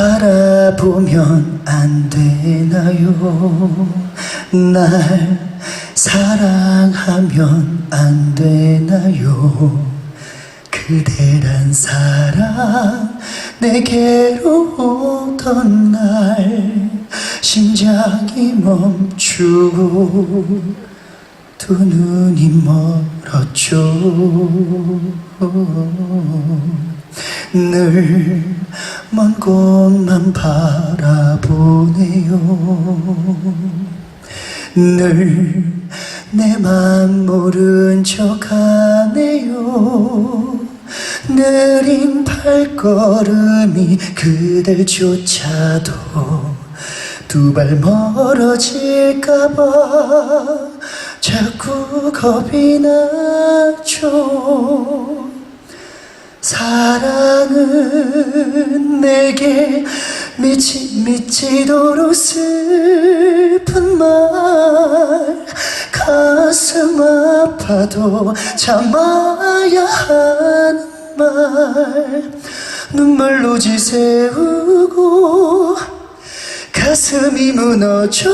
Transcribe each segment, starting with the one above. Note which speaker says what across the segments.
Speaker 1: 바라보면 안 되나요? 날 사랑하면 안 되나요? 그대란 사랑 내게로 오던 날 심장이 멈추고 두 눈이 멀었죠 늘 먼 곳만 바라보네요. 늘 내 맘 모른 척 하네요. 느린 발걸음이 그댈 쫓아도 두 발 멀어질까봐 자꾸 겁이 나죠 사랑은 내게 미치, 미치도록 슬픈 말. 가슴 아파도 참아야 하는 말. 눈물로 지새우고 가슴이 무너져도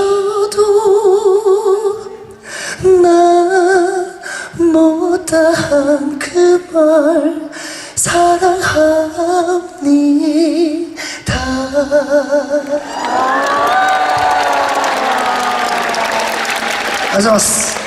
Speaker 1: 나 못다한 그 말 사랑합니다. 아자마스